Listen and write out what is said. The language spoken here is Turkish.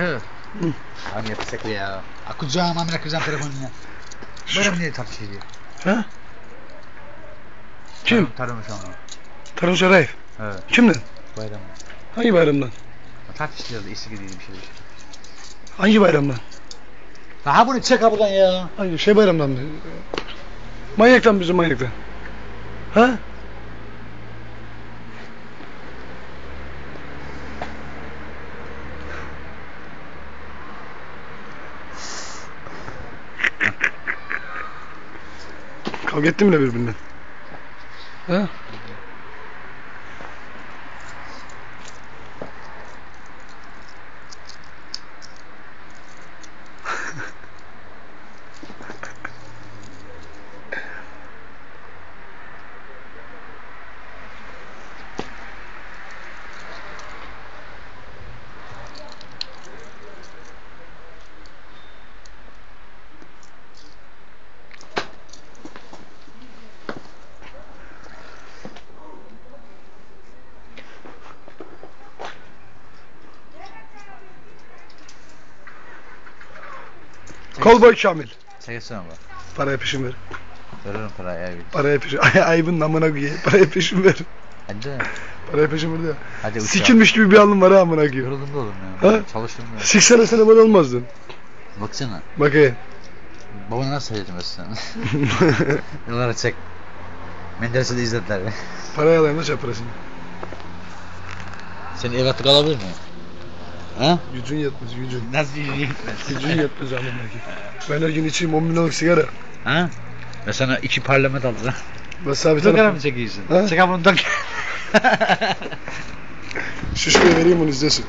He. Abi yapacak ya. Akacağım amına kıracağım telefonunu ya. Böyle mi niye tartışıyor diye. Ha? Kim? Tarım şu an. Tarım Şerayef. Evet. Kimden? Bayram. Hangi bayramdan? Tartışıyordu eski gibi bir şey. Hangi bayramdan? Daha bunu çek ha buradan ya. Hangi şey bayramdan mı? Manyaktan bizim manyaktan. Ha? Kavga etti mi birbirinden? Ha? Kolboy Kamil. Çekesene bak. Paraya peşin ver. Veririm parayı abi. Paraya peşin. Ay, ayıbın namına koyayım. Paraya peşin ver. Hadi. Paraya peşin ver de. Hadi uçağa. Sikilmiş gibi bir alnım var ha amına koyayım. Yoruldum da oğlum ya. Ha? Çalıştım ya. Siksene sene böyle olmazdın. Baksana. Bakayım. Babana nasıl söyledim sen? Yıllara çek. Menderes'i de izlediler. Parayı alayım da çap parasını. Senin ev attık alabilir mi? Ha? Gücün yetmez gücün. Nasıl yiyeyim ben? Gücün yetmez amına koyayım. Ben her gün içeyim 10 milyonluk sigara. Ha? Ben sana iki parlament aldım. Ben sana bir Dön tane mı çekiyorsun? Ha? Bunu dön. şişkoya vereyim onu izlesin.